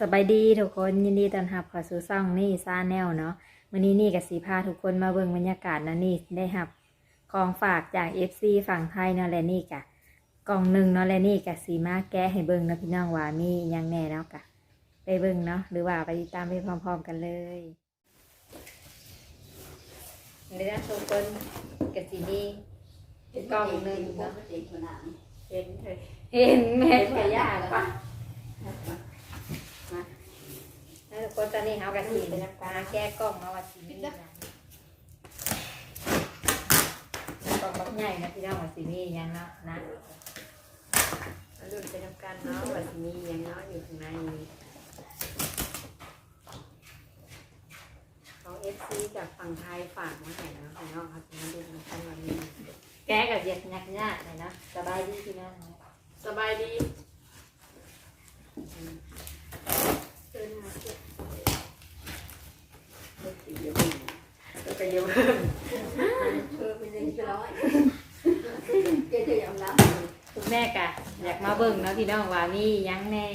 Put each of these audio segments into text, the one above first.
สบายดีทุกคนยินดีต้อนรับเข้าสู่ซ่องนี่ซาแนลเนาะวันนี้นี่กับสีพาทุกคนมาเบิ่งบรรยากาศนะนี่ได้รับของฝากจาก FC ฝั่งไทยเนาะและนี่กะกล่องหนึ่งเนาะและนี่กะสีมาแก้ให้เบิ่งเนาะพี่น้องว่ามีหยังแน่เนาะกะไปเบิ่งเนาะหรือว่าไปติดตามไปพร้อมๆกันเลยนี่นะทุกคนกะสีนี้กล่องหนึ่งเนาะเห็นเลยเห็นแม่ขยากปะ แล้วทุกคนตอนนี้เขากระสีเป็นน้ำปลาแก้กล้องมาว่าสีนี่นะกล้องบักใหญ่นะพี่น้องว่าสีนี่ยังเนาะนะรุ่นเป็นทำการเนาะว่าสิมีอย่างเนาะอยู่ข้างในเขาเอฟซีจากฝั่งไทยฝากมาให้เนาะข้างนอกครับมาดูกันวันนี้แก้กับเย็ดยักยากเลยเนาะสบายดีพี่น้องสบายดี เดินมาเก็บเก็บเยอะก็เยอะเออเป็นเรื่องที่ร้อยเจ๊จะยอมรับคุณแม่กะอยากมาเบิ่งเนาะพี่น้องว่ามีหยังแน่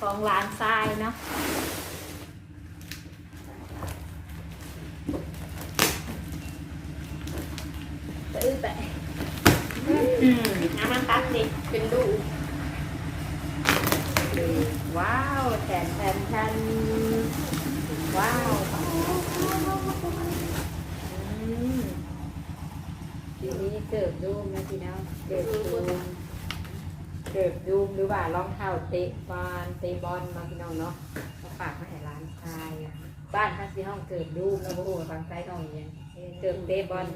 ของร้านทรายเนาะตื้อไปอืมเอามาตัดดิเป็น ดูว้าวแทนแทนแทนว้าวอืมทีนี้เกิบดูมนะพี่น้องเกิบดูมเกิบดูมหรือว่ารองเท้าเตะบอลเตะบอลมาพี่น้องเนาะมาฝากมาให้ร้านชายบ้านพักที่ห้องเกิบดูมแล้วโอ้โหฟังไซห้องอีกอย่างเกิบเตะบอล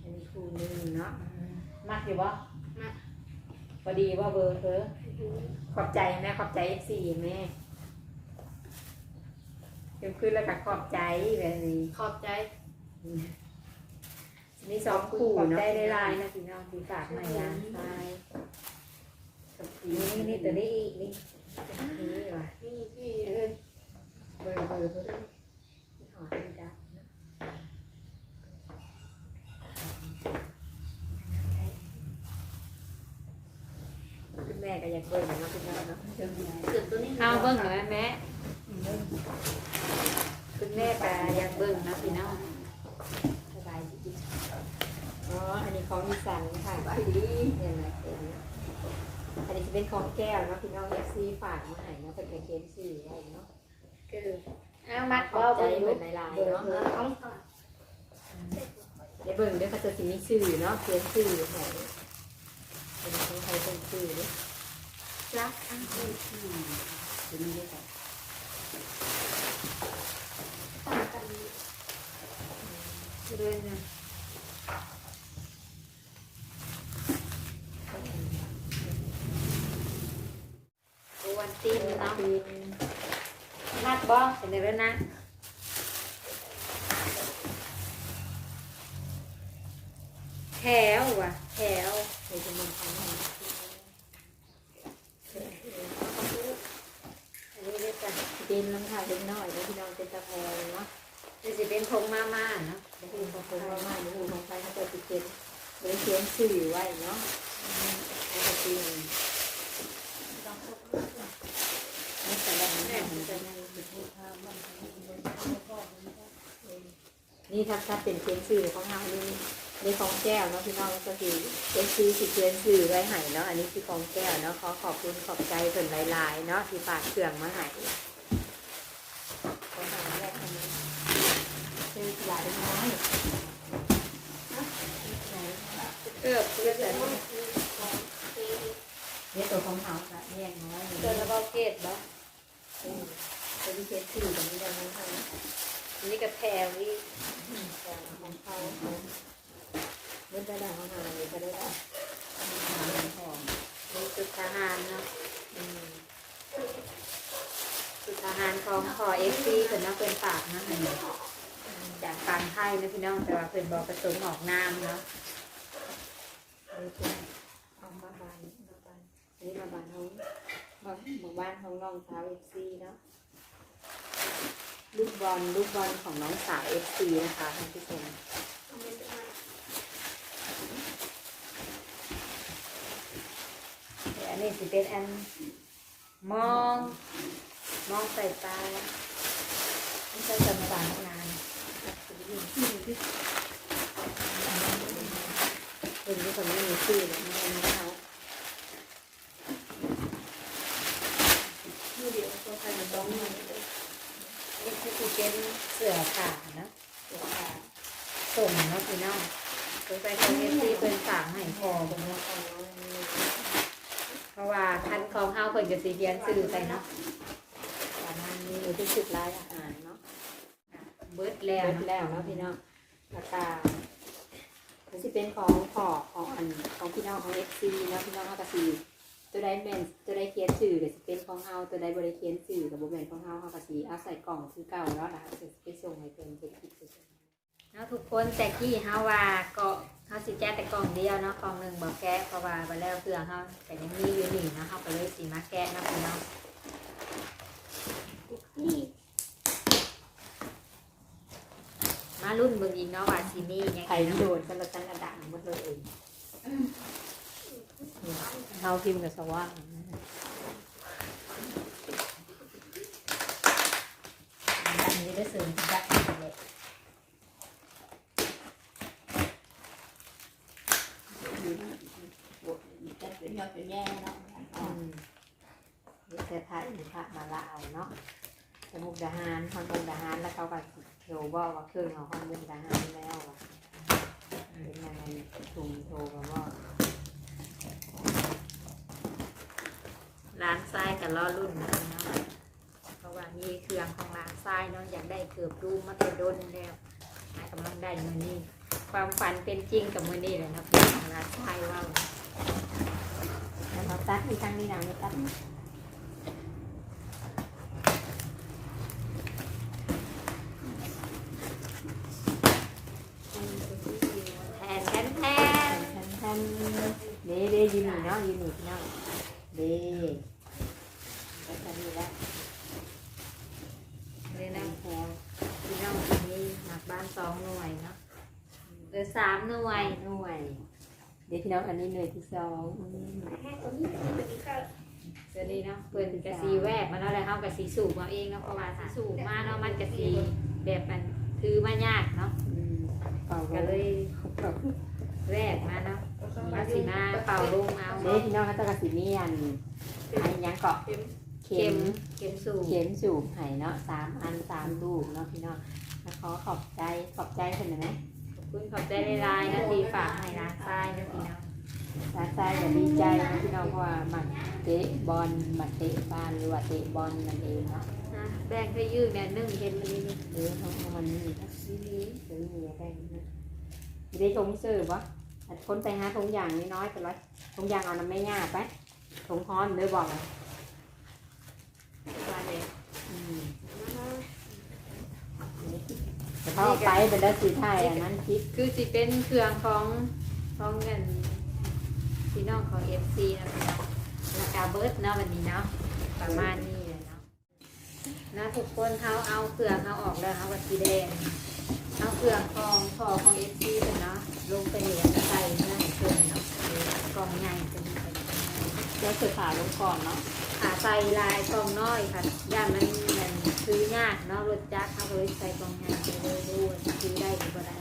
อันนี้คู่นึงเนาะมากอยู่บ่มาก พอดีว่าเบอร์เธอ ขอบใจแม่ขอบใจเอฟซีแม่เพิ่มขึ้นแล้วก็ขอบใจแบบนี้ขอบใจมีสองคู่ขอบเนาะใจได้ลายๆนะพี่น้องที่ฝากมาให้ร้านชายกับสีนี่นี่ตัวนี้อีกนี่นี่ว่ะนี่พี่เอิญเบอร์เบอร์เบอร์หอดีจ้ะคุณแม่ ก็อยากเบิร์เนาะคุณแม่เนาะเสือตัวนี้เอาเบิ้งหน่อยแม่คุณแม่ก็อยากเบิ้งนะพี่น้องสบายดีอ๋ออันนี้ของมีสันค่ะสบายดีเนี่ยนะเองอันนี้จะเป็นของแก้วเนาะพี่น้องเอฟซีฝากมาให้เนาะเป็นเกมสี่อะไรเนาะคือเอามัดขบ่อบใจเบิ้งเหมืลูอนกหลายๆเบิ้งเนาะเนาะของในเบิ่งเด้วยเขาจะสิมีชื่อเนาะเขียนชื่อให้เป็นของใครเป็นชื่อเด้รั กเป็นนี่ด้วยกันต่างกันเลยนะวันตีนเนาะมัดบ่เป็นไงบ้างนะแถวว่ะแถวเดี๋ยวจะมันทำให้ อันนี้เรียกกัน เป็นลำถ่ายเล็กน้อยแล้วพี่น้องเป็นตะแพงเนาะนี่สิเป็นพงมาม่าเนาะแล้วพี่บางคนว่ามาหรือของใครเขาจะติดเขียนหรือเขียนชื่อไว้เนาะแล้วก็เป็นนี่แต่ละมันจะในนี่ถ้าถ้าเป็นเขียนชื่อของเรานี่นี่ของแก้วเนาะพี่น้องก็คือเขียนชื่อสิเขียนชื่อไว้ให้เนาะอันนี้คือของแก้วเนาะขอขอบคุณขอบใจเพิ่นหลายๆเนาะที่ฝากเครื่องมาให้ของหาแรกอันนี้คือหลายน้อย เกือบเกือบแต่เนี่ยตัวของเขาค่ะเนี่ยน้อยเกินระเบาเกตบ่ตัวที่เขียนชื่อตรงนี้ได้ไหมคะอันนี้ก็แถวนี่แต่ของเขาเมื่อได้ได้ของหาเลยก็ได้ได้หอมมีสุดทหารเนาะอืมสุดทหารของขอเอฟซีเพิ่นเนาะเพิ่นฝากนะอันนี้จากฝั่งไทยนะพี่น้องแต่ว่าเพิ่นบอกประสงค์ออกนามเนาะ อันนี้คือเอามาบานมาบานอันนี้มาบานของมาบ้านของน้องสาวเอฟซีเนาะลูกบอลลูกบอลของน้องสาวเอฟซีนะคะท่านผู้ชมทำไมจะมาอันนี้สิเป็นอันมอง มองใส่ตาไม่ใช่จำบางนาน เป็นที่คนไม่มีชื่อเลยไม่รู้เขามือเดียวตัวใครมันร้องมาเลยนี่คือสิเป็นเสือขาเนาะตัวขาส่งเนาะพี่น้องสงสัยคนเอฟซีเป็นฝากให้พอบ่เนาะเพราะว่าคันของเฮาเพิ่นก็สิเขียนชื่อใส่เนาะประมาณนี้มีที่สุดลายอาหารเนาะเบิดแล้วแล้วเนาะพี่น้องราคาันสิเป็นของขอของอันของพี่น้องของเอฟซีเนาะพี่น้องเฮากะซีตัวใดแม่นตัวใดเขียนชื่อก็สิเป็นของเฮาตัวใดบ่ได้เขียนชื่อก็บ่แม่นของเฮาเฮากะสิเอาใส่กล่องคือเก่าแล้วล่ะจะไปส่งให้เพิ่นเพิ่นคิดไปส่งเนาะทุกคนแต่กี้เฮาว่าก็เฮาสิแก้แต่กล่องเดียวเนาะกล่องหนึงบ่แก้เพราะว่าบ่แล้วเครื่อเฮาแต่ยังมีอยู่นี่เนาะเฮาก็เลยสิมาแก้เนาะพี่น้องนี่มารุ่นเบิ่งอีกเนาะว่าสิมีหยังไข่ไงโดนกันละจังกระดังหมดเลยเฮาพิมพ์กับสว่างอันนี้ได้เสริมจักเลยจะเป็นยอดเป็นแย่เนาะอืมนี่เสื้อผ้าอีพระมาละเอาเนาะสมุกดาหารฮอนมุกดาหารแล้วเขาก็โทรบอกว่าเครื่องของฮอนมุกดาหารแล้วอะ เป็นยังไงถุงโทรมาว่าร้านทรายกับล้อรุ่นนะเนาะเพราะว่ามีเครื่องของร้านทรายเนาะอยากได้เกือบรูมาแต่ดนแล้วหากำลังได้มื้อนี้ ความฝันเป็นจริงกับมื้อนี้เลยนาะพี่ของร้านทรายว่าแล้วเราตัดมีทางนี้นะไม่ตัด แทนแทนแทน แทนแทนเด้เด้ยืนนี่เนาะยืนนี่พี่น้องเด้ก็จะมีแล้ว เลย แท นะ นแทน พี่น้องที่นี่หนักบ้านสองหน่วยเนาะเหลือ สามหน่วยหน่วย เดี๋ยวพี่น้องอันนี้หน่วยที่สองอืมแค่ตัวนี้ตัวนี้ก็เดี๋ยวนี้เนาะเปิดกระสีแวบมาแล้วแหละเฮากระสีสูบมาเองเนาะเพราะว่าถ้าสูบมาเนาะมันกระสีแบบมันถือมายากเนาะอืมเป่าก็เลเลยยแวบมาเนาะมาสีมาเป่าลงเอาเด้พี่น้องเขาต้องกระสีเมียนอันยังเกาะเต็มเข็เข็มมเข็มสูบเข็มสูบไห้เนาะสามอันสามลูกเนาะพี่น้องแล้วขอขอบใจขอบใจเพิ่นหน่อยไหมขอบ คุณขอบใจหลายๆนะที่ฝากให้ร้านทรายนะพี่น้องร้านทรายก็ดีใจนะพี่น้องเพราะว่ามักเตะบอลมักเตะบอลหรือว่าเตะบอลนั่นเองเนาะนะแบ่งให้ยืดเนี่ยนึ่งเห็นมันนี่นี่หรือเขาเอามันนี่นะนี่นี่หรือมีอะไรนะมีได้ทงซื้อปะแต่คนไปหาทงอย่างน้อยๆแต่ละทงอย่างเอาน้ำไม่ง่ายไปทงฮ้อนเด้อบอกเลยมาเลยอืม เขาเอาไปเป็นแล้วสีไทยอันนั้นคิดคือสิเป็นเครื่องของของเงินพี่น้องของเอฟซีนะพี่น้องราคาเบิร์ดเนาะวันนี้เนาะประมาณนี้เลยเนาะนะทุกคนเขาเอาเครื่องเขาออกแล้วเขาก็สีแดงเอาเครื่องของพอของเอฟซีเป็นเนาะลงไปเหรียญใส่เนื้อให้เพิ่นเนาะกล่องใหญ่เป็นไปแล้วสือขาลงก่อนเนาะขาใส่ลายกล่องน้อยค่ะย่านมันมัน ซื้อยากเนาะรถจักรเขาก็เลยใส่กล่องใหญ่ไปเลยดูว่าซื้อได้หรือบ่ได้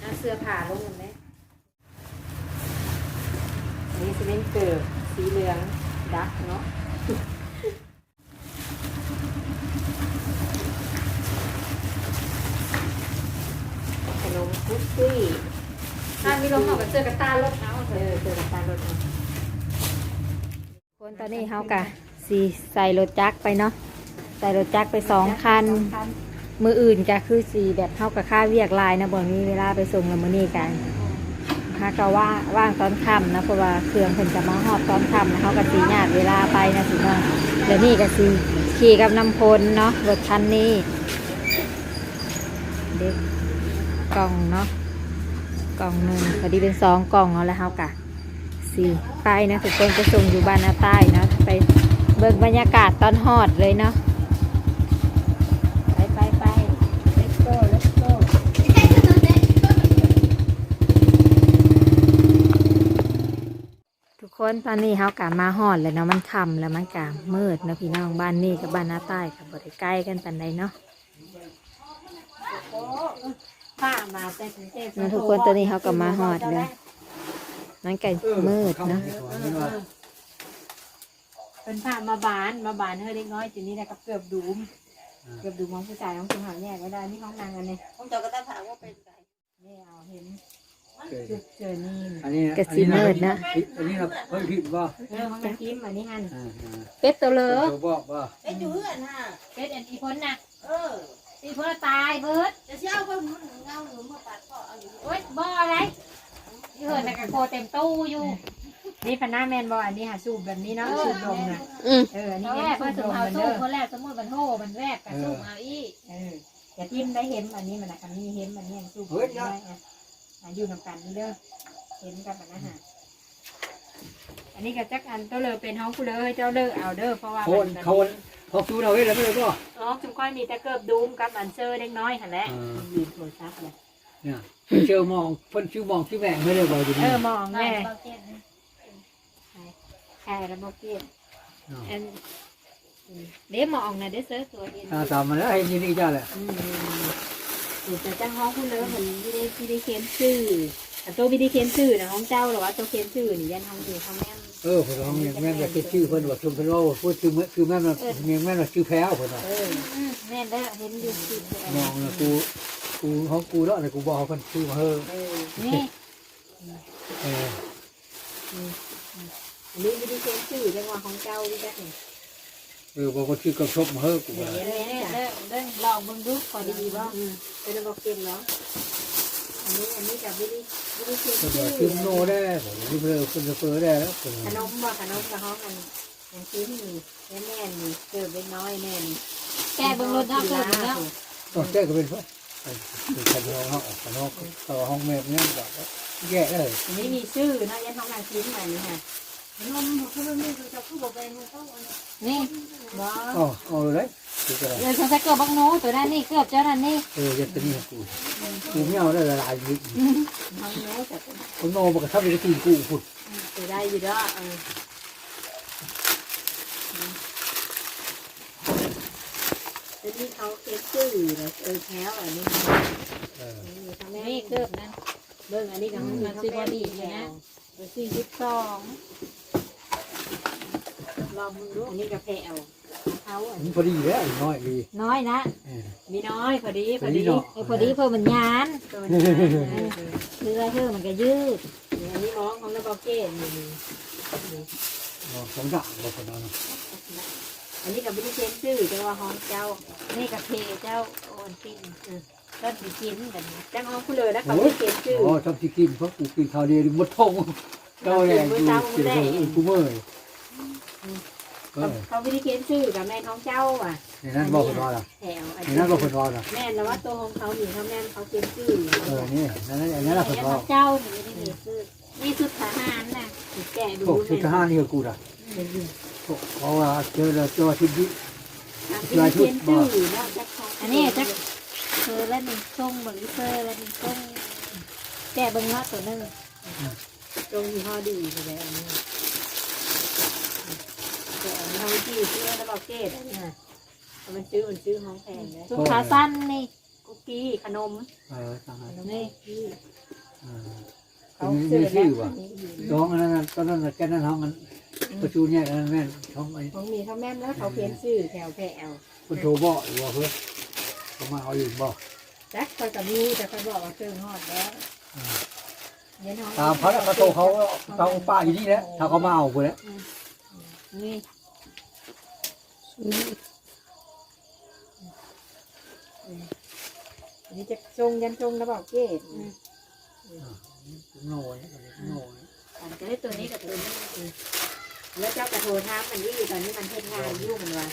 เอาเสื้อผ้าลงกันไหมอันนี้จะเป็นเกิดสีเหลืองดักเนาะขนมคุกกี้ถ้ามีลมออกกับเสื้อกระตารถเอาเถเออะอเจอกับการรถเนาะคนตอนนี้เฮากะสีใส่รถจักรไปเนาะใส่รถจักรไปสองคัน มืออื่นก็คือสีแบบเฮากับค่าเวียกลายนะบ่มีเวลาไปส่งแล้วมื้อนี้กันฮาก็ว่าว่างตอนค่ำนะเพราะว่าเครื่องเพิ่นจะมาฮอดตอนค่ำนะเฮาก็สีญาติเวลาไปนะสิเนาะแล้วนี่ก็สิขี่กับน้ำพลเนาะรถคันนี้เด็กกล่องเนาะกล่องหนึ่งพอดีเป็นสองกล่องเอาแล้วเฮากะสี่ไปนะทุกคนไปส่งอยู่บ้านนาใต้เนาะไปเบิ่งบรรยากาศตอนฮอดเลยเนาะ ไปไปไป let's go let's go ทุก คคนตอนนี้เฮากะมาฮอดแล้วเนาะมันค่ำแล้วมันกะมืดเนาะพี่น้องบ้านนี้กับบ้านน้าใต้กับ่ได้ใกล้กันปานใดเนาะผ้ามาแต่ถึงเทพเนาะทุกคนตอนนี้เฮาก็มาฮอดแล้วมันก็มืดเนาะเป็นผ้ามาบานมาบานเฮ้ยเล็กน้อยจุดนี้นะกับเกือบดูมเกือบดูมองผู้ชายของคุณหาแยกไว้ได้นี่ห้องนางอันนี้ผมจะก็ต้องถามว่าเป็นไงนี่เอาเห็นจุด เจอนี่อันนี้ก็สิมืดนะ อันนี้เราเพิ่งผิดบ่เออห้องนางพิมพ์อันนี้ฮันอ่าเป็ดตัวเลๆอตัวบอกว่าไอ้อยู่เพื่อนฮะเป็นอันอีพ้นนะเอออีพ้นตายเบิร์ดจะเช่าก็มันเงาหนูมาปัดพ่อเอาอยู่โอ๊ยบ่อะไรที่เหินแต่กระโคเต็มตู้อยู่นี่พน้าแมนบออันนี้หาสูบแบบนี้เนาะสูบลมนะอืมเอออันนี้เขาเห็แรนกสูเพื่อบลสูมบเหมือนเดิมเอาสู้คนแรกสมมติมันโหมันแรกกับสู้เอาอีกเอออย่าทิมได้เห็นอันนี้มันนะอันนี้เห็นอันนี้สูบได้อะ อะอยู่นำกันนี่เด้อเห็นกันแบบนั้นฮะอันนี้กับจักอันเจ้าเลยเป็นห้องกูเลยเจ้าเลิกเอาเด้อเพราะว่าโคนโคนเขาสู้เราไว้แล้วไม่ได้ก็อ๋อจุมก้อยมีแต่เกิบดูมกับอันเซอร์เล็กน้อยค่ะแหละยืนโทรศัพท์เลยเนี่ยเชื่อมองเพิ่นชื่อมองชื่อแม่ไม่ได้บอกอยู่เอนี่อมองแม่แม่เบาเจ็ดนะแค่ระบบเกียรอันเดี๋ยวมองนะเดี๋ยวเซอร์ตัวเห็นตาตามมาแล้วให้ยินดีจ้าแหละอืม อยู่แต่จ้างห้องคุณเลยมันไม่ได้ไม่ได้เขียนชื่อแต่ตัวไม่ได้เขียนชื่อนะห้องเจ้าหรือวะตัวเขียนชื่อนี่ยันห้องอยู่ห้องแม่เออผมของแม่จะคิดชื่อเพิ่นว่าชมเพิ่นว่าพูดชื่อคือแม่น่ะเมียแม่น่ะชื่อแพ้วเพิ่นว่าเออแม่ได้เห็นอยู่ชื่อมองนะกูกูของกูแล้วนะกูบอกเพิ่นชื่อมาเฮ้อเออนี่เอออันนี้ไม่ได้เขียนชื่อจังหวะของเจ้าดิจ้ะ เออบอกว่าชื่อกระทบเฮ้อกูว่าเดี๋ยเด้เนี่ยเด้เด้ลองมึงดูขอดีๆบ่เป็นระบบเขียนเนาะอันนี้อันนี้กับไม่ได้ไม่ได้เขียนเพิ่นชื่ว่าอชื่อโนได้ผมนี่เพิ่นเพิ่นจะเปิดได้แล้วขนมบ่ขนมกับห้องอันอันชิ้นนี่แม่แม่นี่เกิดเป็นน้อยแม่นี่แกเบิ่งรถเอาเกิดแล้วต้องแก้ก็เป็นเพราะคือคันห้องห้องคันห้องต่อห้องแม่เนี่ยแบบแย่เลยอันนี้มีชื่อนะยันห้องนางชิ้นมานี่ค่ะ นมเขาไม่มีเขาจะพูดบอกไปมันต้องเอานี่บ่อ๋อเอาเลยคืออะไรเดี๋ยวฉันจะเกิดบักโน้ตัวนั้นนี่เกือบเจ้านั่นนี่เออจะตีกูกูไม่เอาได้ละลายยิบห้องโน้ตแต่ผมโนมันก็ทับไปตีกูผุดจะได้อยู่ด้อเอออันนี้เขาเขียนชื่อเลยเออแถวอันนี้เออนี่ทั้งแม่นี่เกือบนั้นเบิ่งอันนี้กับมันสิบ่ดีเลยนะสี่สิบสอง ลองมึงดูอันนี้กับแถวเขาอันมันนี้พอดีแล้วน้อยดีน้อยนะ เออ มีน้อยพอดีพอดีพอดีเนาะ ไอ้พอดีเพิ่มมันยานตัวนี้คือว่าเพิ่มมันก็ยืดอันนี้มองของระบบเกตนี่สองด่างบอกคนนั้นอันนี้กับวิธีเชนชื่อจังว่าห้องเจ้า นี่กับเพเจ้าโอนตินก็สิกินกันจังห้องคุณเลยนะเขาวิธีเชนชื่ออ๋อชอบที่กินเพราะกูกินข้าวเดียวมดท้องเจ้าแรงกูกินเลยกูเมื่อย เออเขาวิธีเชนชื่อกับแม่ท้องเจ้าอะในนั้นบอกคนว่าล่ะแถวอันในนั้นบอกคนว่าล่ะแม่แล้วว่าตัวของเขาหนีเขาแม่เขาเชนชื่อเออนี่นั่นนั่นนั่นแหละคนแล้วว่าเจ้านี่ไม่ได้คือนี่สุดทหารน่ะแกะดูโอ้ชุดทหารนี่ก็กูล่ะเพราะว่าเจอแล้วเจอที่ดิวิธีเชนชื่อเนาะจักของอันนี้จักเธอแล้วนี่ส่งเบิ่งเธอแล้วนี่ส่งแกเบิ่งเนาะตัวนึงตรงยี่ห้อดีเลยอันนี้ แต่อันเขาวิธีชื่อระบบเกตอันนี้มันชื่อมันชื่อห้องแพงเลยสุขาสั้นนี่คุกกี้ขนมเออทหารนี่เออเขามีชื่อว่ะน้องอันนั้นตอนนั้นแกนั่นท้องมันประชูเนี่ยอันนั้นแม่นท้องไอ้ของมีเขาแม่นแล้วเขาเขียนชื่อแถวแถวคนโทรบอกว่าเพื่อเขามาเอาอยู่บอกแจ็คคอยกับมีแต่คอยบอกว่าเครื่องฮอดแล้วเย็นห้องตามเขาแล้วเขาโทรเขาเขาป้าอยู่นี่แหละถ้าเขามาเอาไปแล้ว นี่อันนี้จะจงยันจงระบอกเกตโน่ยโน่ยอันจะได้ตัวนี้กับตัวนี้แล้วเจ้ากระโทรท้ามมันนี่ตอนนี้มันเทศงานยุ่งมันว่า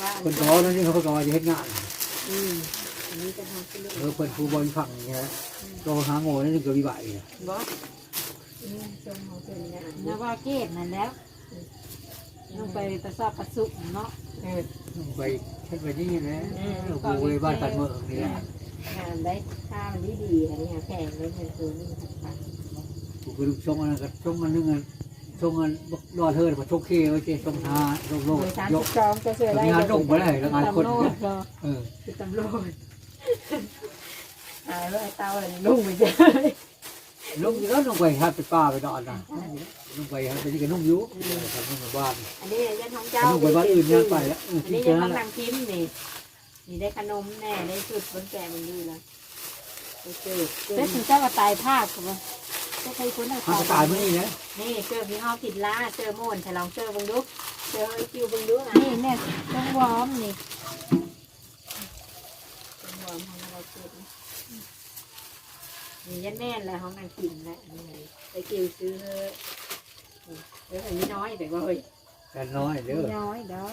ว่าคนท้อนั่นนี่เขาก็ว่าจะเฮ็ดงานอืมอันนี้จะทำขึ้นเออเพิ่นผู้บริฝั่งนี่นะก็หาโง่นั่นก็วิบัตินะบอสนี่จงของตัวนี้นะนาวาเกตนั่นแล้ว ลงไปประสอบประสุกเนาะเออไปเฮ็ดไปนี่นะกูไปบ้านตัดเมืองนี่แหละงานได้ค่ามันดีดีอันนี้แพงเลยเงินตัวนี้ค่ะกูไปลูกชงอันนั้นก็ชงอันนึงอันทรงเงินรอดเธอมาชกเคไว้เจ๊ทรงหาโลกโลกเบอร์สามยสิกบสองจะเสือได้งานลงไปได้แล้วงานคนตำโลดเนาะเออคือตำรวจหายว่าไอ้เต้าอะไรลุ่งไปเจอ ลงอยู่แล้วลงไปครับไปป้าไปนอนนะลงไปครับไปที่กันนุ่งอยู่ทำนุ่งในบ้านอันนี้ยันท้องเจ้านุ่งไปบ้านอื่นงานไปแล้วอันนี้ยันท้องนางพิมพ์นี่นี่ได้ขนมแน่ได้สุดบนแก่มันดูแล้วไปเจอเจอเป็นถึงเจ้าว่าตายภาพกับว่าจะใครคนเอาทางตายเมื่อนี้นะนี่เจอพี่ห้อผิดล่าเจอโม่นฉลองเจอบังดุกเจอไอ้คิวบังดุกนะนี่เนี่ยต้องวอร์มนี่เป็นหัวของอะไรเกิด นี่ยันแน่นแหละของนางพิมพ์แหละนี่ไอ้คิวซื้อเฮ้ยเฮ้ยอันนี้น้อยแต่ว่าเฮ้ยกันน้อยเด้อน้อยเด้อ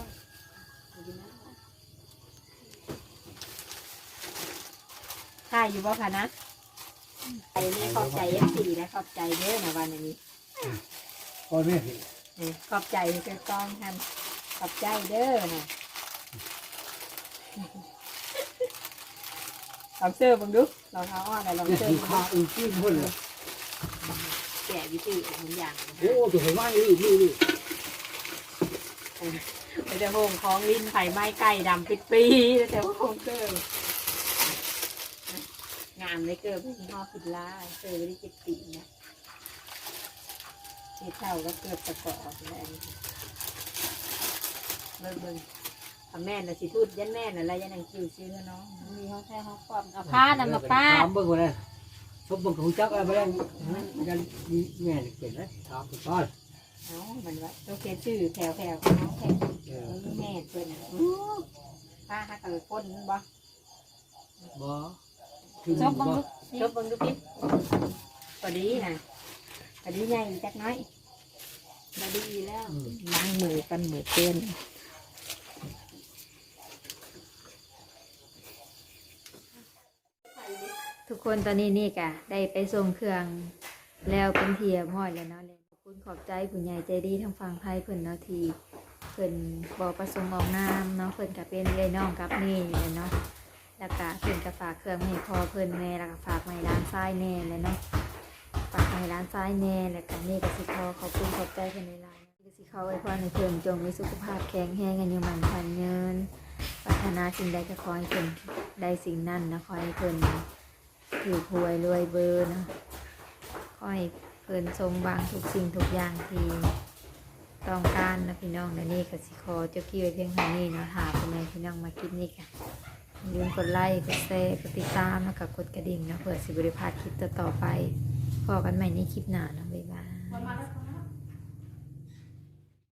ค่าอยู่บ่คะนะใจแม่ขอบใจเอฟซีนะขอบใจเด้อนะวันนี้พ่อแม่พี่นี่ขอบใจเจ้ากองท่านขอบใจเด้อนะ ลองเสื้อบังดุลองเท้าอ้อนอะไรลองเนี่ยเสื้อคือบังข้าดุอื่นที่พุ่นเลยแกะวิธีเหมือนอย่างโอ้ตัวเห็นว่านี่นี่นี่เราจะโฮงของลิ้นไผ่ไม้ไก่ดำปิดปีแล้วแต่ว่าโฮงเกิร์งามเลยเกิร์ไม่มีห่อผิดล่าเกิร์ไม่ได้เจ็ดปีนะเฮ็ดเท่าก็เกือบประกอบแล้วเบิ่งเบิ่ง ทำแม่น่ะสิพูดยันแม่น่ะอะไรยันนังคิวซื้อเนาะมีเขาแค่เขาความเอาผ้านำมาป้าถามเบิ่งว่าได้ชมเบิ่งของจักอะไรไปแล้วยังมีแม่เก่งนะถามไปก่อเนามันว่าโอเคชื่อแถวแถวน้องแถวเออแม่เพิ่นน่ะอู้ป้าฮักกับคนบ่บ่ถึงชอบบับ่ลูกชบเบิ่งดูพี่พอดีนะพอดีใหญ่จักน้อยพอดีแล้ว อืมล้างมือกันมือเต้น ทุก คนตอนนี้นี่กะได้ไปส่งเครื่องแล้วเป็นเทียมห้อยแล้วเนาะเลยขอบคุณขอบใจผู้ใหญ่ใจดีทั้งฝั่งไทยเพิ่นเนาะทีเพิ่นบอกประสงค์ออกนามเนาะเพิ่นก็เป็นเลยน้องกับนี่เลยเนาะแล้วก็เพิ่นก็ฝากเครื่องให้พอเพิ่นแน่แล้วก็ฝากไม้ร้านซ้ายแน่เลยเนาะฝากไม้ร้านซ้ายแน่แล้วก็นี่ก็สิขอขอบคุณขอบใจเพิ่นในไลน์ก็สิเขาไว้พรในเพิ่นจงมีสุขภาพแข็งแรงกันอยู่มันพันเงินปรารถนาสิ่งใดก็ขอให้เพิ่นได้สิ่งนั้นนะขอให้เพิ่น ถือหวยรวยเบอร์นะขอให้เพิ่นทรงวางทุกสิ่งทุกอย่างที่ต้องการนะพี่น้องเดี๋ยนี่กับสิคอเจ้ากี้ไว้เพียงเท่านี้เนาะหาเป็นไงพี่น้องมากินนี่กันอย่าลืมกดไลค์กดแชร์กดติดตามแล้วก็กดกระดิ่งนะเผื่อสิบริพาดคลิปต่อๆไปพอกันใหม่ในคลิปหน้านะบ๊ายบาย